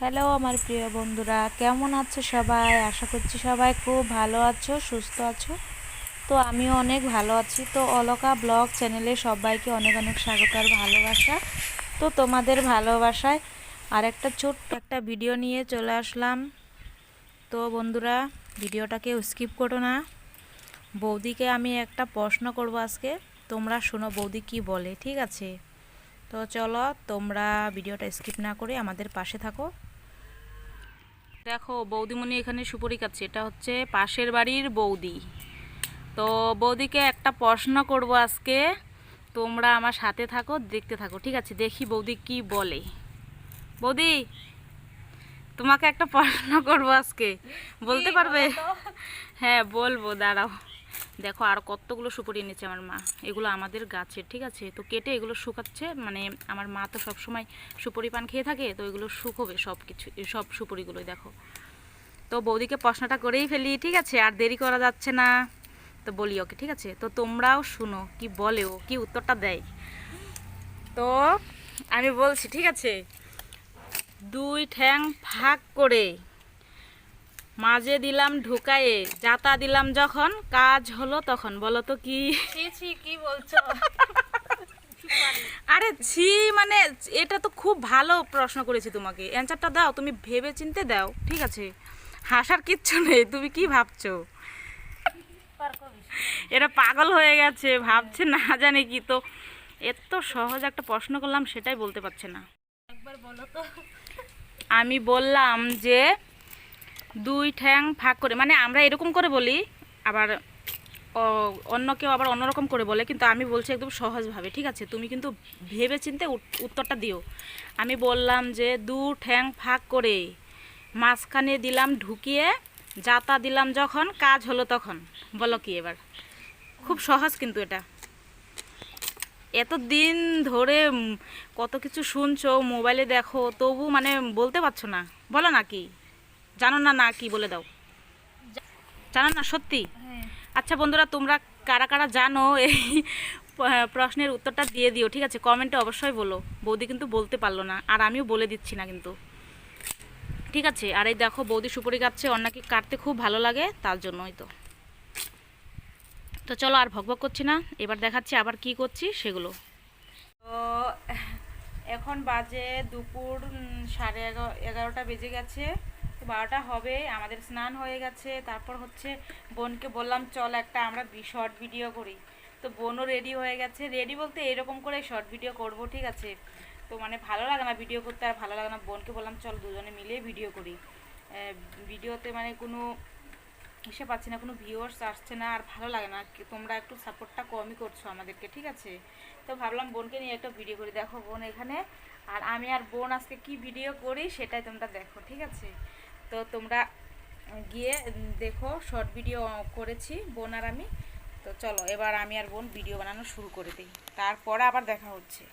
Hello আমার প্রিয় বন্ধুরা, কেমন আছো সবাই? আশা করছি সবাই খুব ভালো আছো, সুস্থ আছো। তো আমিও অনেক ভালো আছি। তো অলকা ব্লগ চ্যানেলে সবাইকে অনেক অনেক স্বাগত আর ভালোবাসা। তো তোমাদের ভালোবাসায় আর একটা ছোট্ট একটা ভিডিও নিয়ে চলে আসলাম। তো বন্ধুরা ভিডিওটাকে স্কিপ করো না। বৌদিকে আমি একটা প্রশ্ন করব আজকে। তোমরা শোনো বৌদি কি বলে, ঠিক আছে? তো চলো, তোমরা ভিডিওটা স্কিপ না করে আমাদের পাশে থাকো। দেখো, বৌদিমণি এখানে সুপুরি কাচ্ছে এটা হচ্ছে পাশের বাড়ির বৌদি। তো বৌদিকে একটা প্রশ্ন করব আজকে। তোমরা আমার সাথে থাকো, দেখতে থাকো, ঠিক আছে? দেখি বৌদি কি বলে। বৌদি তোমাকে একটা প্রশ্ন করব আজকে। বলতে পারবে? হ্যাঁ বলব দাঁড়াও। দেখো আর কতগুলো সুপুরি এনেছে আমার মা। এগুলো আমাদের গাছের ঠিক আছে? তো কেটে এগুলো শুকাচ্ছে। মানে আমার মা তো সব সময় সুপুরি পান খেয়ে থাকে তো এগুলো শুকোবে সব কিছু সব সুপুরিগুলোই দেখো। তো বৌদিকে প্রশ্নটা করেই ফেলি ঠিক আছে? আর দেরি করা যাচ্ছে না। তো বলি ওকে ঠিক আছে? তো তোমরাও শুনো কি বলে ও কি উত্তরটা দেয়। তো আমি বলছি ঠিক আছে? দুই ঠ্যাং ফাঁক করে। মাঝে দিলাম ঢুকায়ে যাতা দিলাম যখন কাজ হলো তখন। বলো তো কি? কি বলছো? আরে ছি মানে এটা তো খুব ভালো প্রশ্ন করেছি তোমাকে। অ্যান্সারটা দাও তুমি ভেবে চিনতে দাও ঠিক আছে? হাসার কিচ্ছু নেই তুমি কি ভাবছ? এটা পাগল হয়ে গেছে ভাবছে না জানে কি। তো এত সহজ একটা প্রশ্ন করলাম সেটাই বলতে পারছে না। আমি বললাম যে দুই ঠ্যাং ফাঁক করে মানে আমরা এরকম করে বলি, আবার অন্য কেউ আবার অন্যরকম করে বলে, কিন্তু আমি বলছি একদম সহজভাবে, ঠিক আছে? তুমি কিন্তু ভেবে চিনতে উত্তরটা দিও। আমি বললাম যে দু ঠ্যাং ফাঁক করে মাঝখানে দিলাম ঢুকিয়ে, যাতা দিলাম যখন, কাজ হলো তখন। বলো কি এবার? খুব সহজ কিন্তু এটা। এত দিন ধরে কত কিছু শুনছো মোবাইলে দেখো তবু মানে বলতে পারছ না। বলো না কি? জানো না না কি বলে দাও। জানো না সত্যি? হ্যাঁ। আচ্ছা বন্ধুরা তোমরা কারা কারা জানো এই প্রশ্নের উত্তরটা দিয়ে দিও ঠিক আছে? কমেন্টে অবশ্যই বলো। বৌদি কিন্তু বলতে পারল না আর আমিও বলে দিচ্ছি না কিন্তু। ঠিক আছে? আর এই দেখো বৌদি সুপুরি কাটছে নাকি কাটতে খুব ভালো লাগে তার জন্যই তো। তো চলো আর ভকভক করছি না, এবার দেখাচ্ছি আবার কি করছি সেগুলো। তো, এখন বাজে দুপুর সাড়ে এগারো, এগারোটা বেজে গেছে বারোটা হবে, আমাদের স্নান হয়ে গেছে, তারপর হচ্ছে বোনকে বললাম, চল একটা আমরা শর্ট ভিডিও করি। তো বোনও রেডি হয়ে গেছে, রেডি বলতে এরকম করে শর্ট ভিডিও করব, ঠিক আছে? তো মানে ভালো লাগে না ভিডিও করতে, আর ভালো লাগে না, বোনকে বললাম, চল দুজনে মিলে ভিডিও করি। ভিডিওতে মানে কোনো এসে পাচ্ছি না, কোনো ভিউয়ার্স আসছে না, আর ভালো লাগে না। তোমরা একটু সাপোর্টটা কমই করছ আমাদেরকে, ঠিক আছে? তো ভাবলাম বোনকে নিয়ে একটা ভিডিও করি দেখো, বোন এখানে। আর আমি আর বোন আজকে কি ভিডিও করি সেটাই তোমরা দেখো, ঠিক আছে? তো তোমরা গিয়ে দেখো শর্ট ভিডিও করেছি, বোন আর আমি। তো চলো, এবার আমি আর বোন ভিডিও বানানো শুরু করে দিই। তারপরে আবার দেখা হচ্ছে।